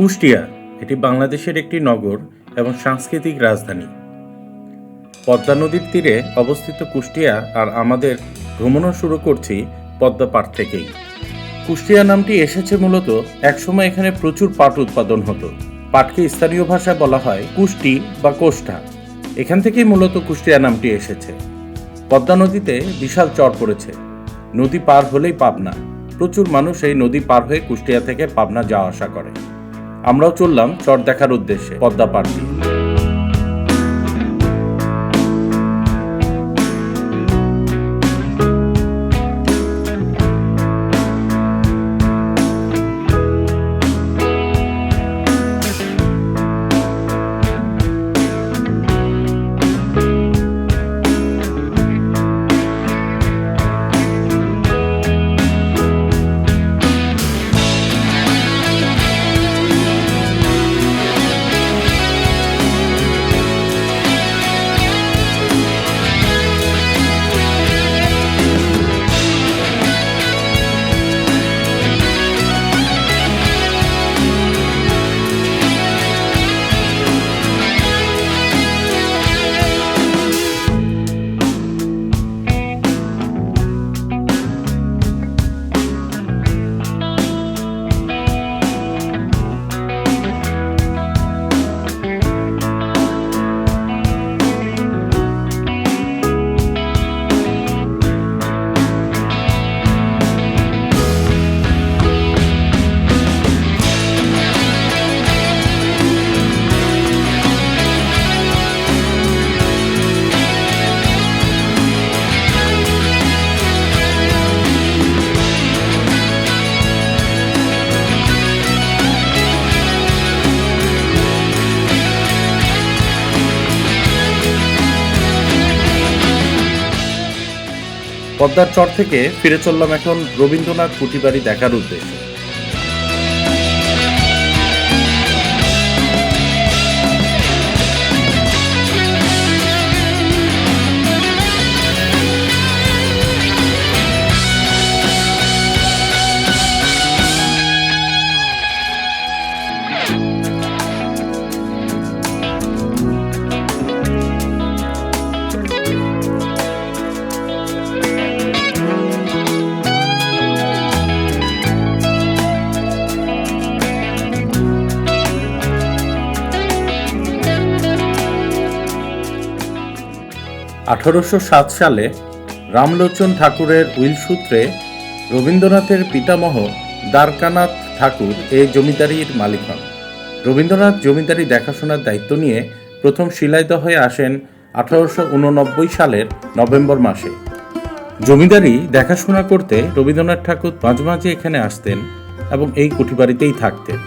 কুষ্টিয়া এটি বাংলাদেশের একটি নগর এবং সাংস্কৃতিক রাজধানী। পদ্মা নদীর তীরে অবস্থিত কুষ্টিয়া আর আমাদের ভ্রমণও শুরু করছি পদ্মা পাড় থেকেই। কুষ্টিয়া নামটি এসেছে মূলত একসময় এখানে প্রচুর পাট উৎপাদন হতো। পাটকে স্থানীয় ভাষায় বলা হয় কুষ্টি বা কোষ্টা এখান থেকেই মূলত কুষ্টিয়া নামটি এসেছে। পদ্মা নদীতে বিশাল চর পড়েছে। নদী পার হলেই পাবনা। প্রচুর মানুষ এই নদী পার হয়ে কুষ্টিয়া থেকে পাবনা যাওয়া আসা করে। আমরাও চললাম চট দেখার উদ্দেশ্যে পদ্মা পার পদ্মার চর থেকে ফিরে চললাম এখন রবীন্দ্রনাথ কুটিবাড়ি দেখার উদ্দেশ্যে। আঠারোশো সাত সালে রামলোচন ঠাকুরের উইল সূত্রে রবীন্দ্রনাথের পিতামহ দ্বারকানাথ ঠাকুর এই জমিদারির মালিক হন। রবীন্দ্রনাথ জমিদারি দেখাশোনার দায়িত্ব নিয়ে প্রথম শিলাইদহ হয়ে আসেন আঠারোশো উননব্বই সালের নভেম্বর মাসে। জমিদারি দেখাশোনা করতে রবীন্দ্রনাথ ঠাকুর মাঝে মাঝে এখানে আসতেন এবং এই কুঠিবাড়িতেই থাকতেন।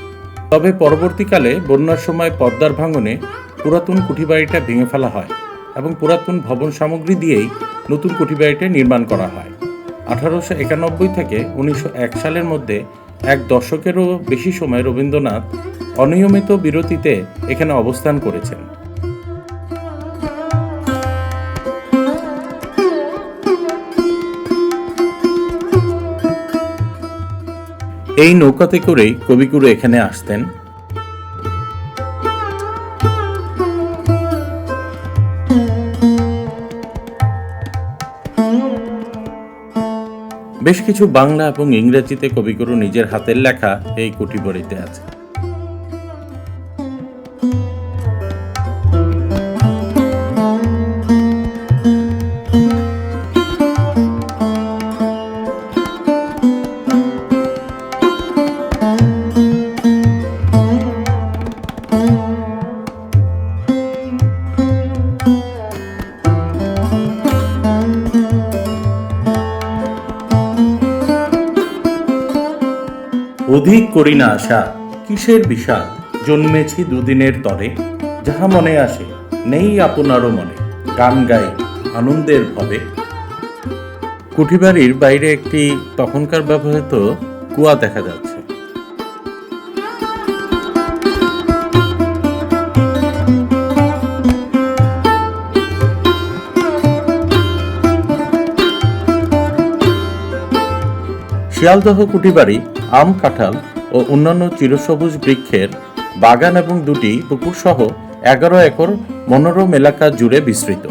তবে পরবর্তীকালে বন্যার সময় পদ্মার ভাঙনে পুরাতন কুঠিবাড়িটা ভেঙে ফেলা হয়। এবং পুরাতন ভবন সামগ্রী দিয়েই নতুন কুঠিবাড়িটা নির্মাণ করা হয়। আঠারোশো একানব্বই থেকে উনিশশো এক সালের মধ্যে এক দশকেরও বেশি সময় রবীন্দ্রনাথ অনিয়মিত বিরতিতে এখানে অবস্থান করেছেন। এই নৌকাতে করেই কবিগুরু এখানে আসতেন। বেশ কিছু বাংলা এবং ইংরেজিতে কবিগুরু নিজের হাতের লেখা এই কুটিবড়িতে আছে। অধিক করি না আশা, কিসের বিষাদ? জন্মেছি দুদিনের তরে, যাহা মনে আসে, নেই আপনারও মনে। গান গাই, আনন্দের ভবে। কুঠিবাড়ির বাইরে একটি তখনকার ব্যবহৃত কুয়া দেখা যাচ্ছে। শিয়ালদহ কুটিবাড়ি, আম কাঁঠাল ও অন্যান্য চিরসবুজ বৃক্ষের বাগান এবং দুটি পুকুর সহ এগারো একর মনোরম এলাকা জুড়ে বিস্তৃত।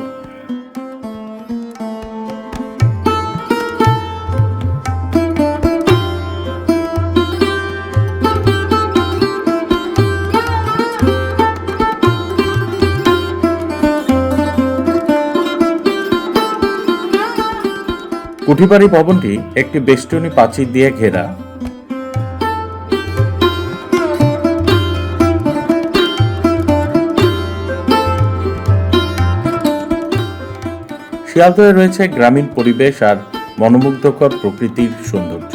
কুঠিবাড়ি ভবনটি একটি বেষ্টনী প্রাচীর দিয়ে ঘেরা। শিয়ালদহে রয়েছে গ্রামীণ পরিবেশ আর মনোমুগ্ধকর প্রকৃতির সৌন্দর্য।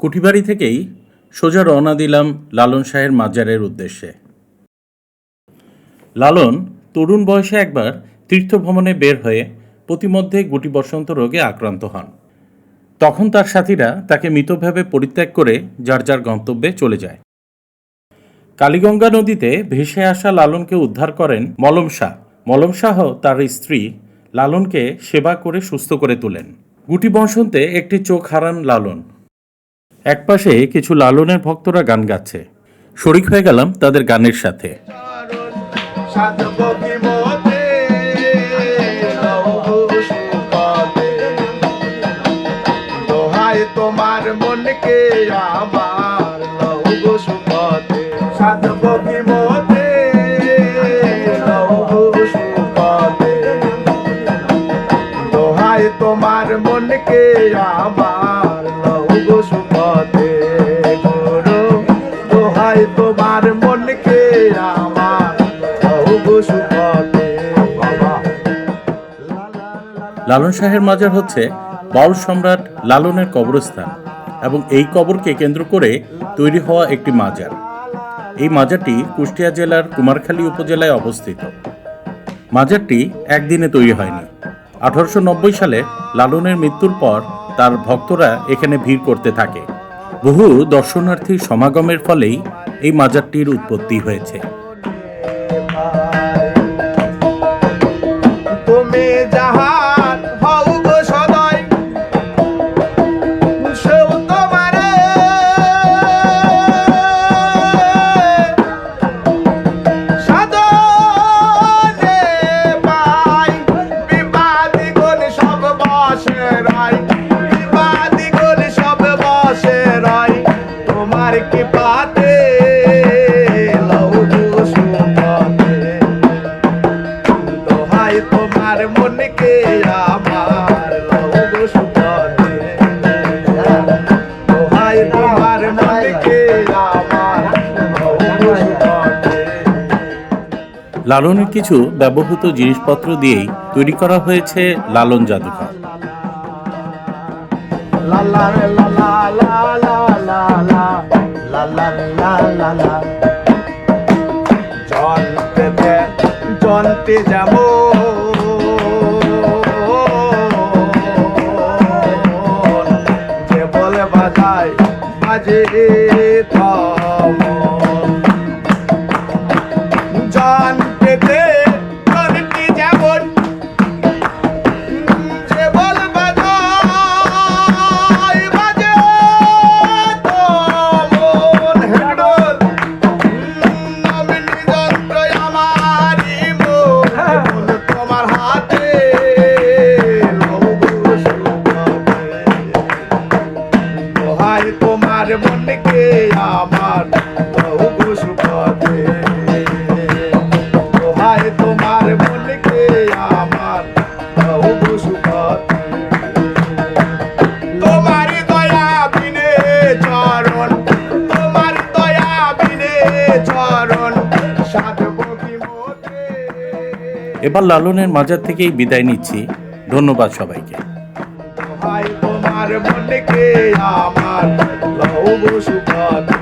কুঠিবাড়ি থেকেই সোজা রওনা দিলাম লালন শাহের মাজারের উদ্দেশ্যে। লালন তরুণ বয়সে একবার তীর্থভ্রমণে বের হয়ে প্রতিমধ্যে গুটি বসন্ত রোগে আক্রান্ত হন। তখন তার সাথীরা তাকে মৃতভাবে পরিত্যাগ করে যার যার গন্তব্যে চলে যায়। কালীগঙ্গা নদীতে ভেসে আসা লালনকে উদ্ধার করেন মলম শাহ। মলম শাহ তার স্ত্রী লালনকে সেবা করে সুস্থ করে তোলেন। গুটি বসন্তে একটি চোখ হারান লালন। একপাশে কিছু লালনের ভক্তরা গান গাচ্ছে। শরিক হয়ে গেলাম তাদের গানের সাথে। তোমার মনকে আমার তোমার মনকে আমার লালন শাহের মাজার হচ্ছে বাউল সম্রাট লালনের কবরস্থান এবং এই কবরকে কেন্দ্র করে তৈরি হওয়া একটি মাজার। এই মাজারটি কুষ্টিয়া জেলার কুমারখালী উপজেলায় অবস্থিত। মাজারটি একদিনে তৈরি হয়নি। আঠারোশো নব্বই সালে লালনের মৃত্যুর পর তার ভক্তরা এখানে ভিড় করতে থাকে। বহু দর্শনার্থীর সমাগমের ফলেই এই মাজারটির উৎপত্তি হয়েছে। লালনের কিছু ব্যবহৃত জিনিসপত্র দিয়েই তৈরি করা হয়েছে লালন জাদুঘর। জন্তে যেমন যায় মাঝে থা এবার লালনের মাজার থেকেই বিদায় নিচ্ছি। ধন্যবাদ সবাইকে। আমার লহু সুপদে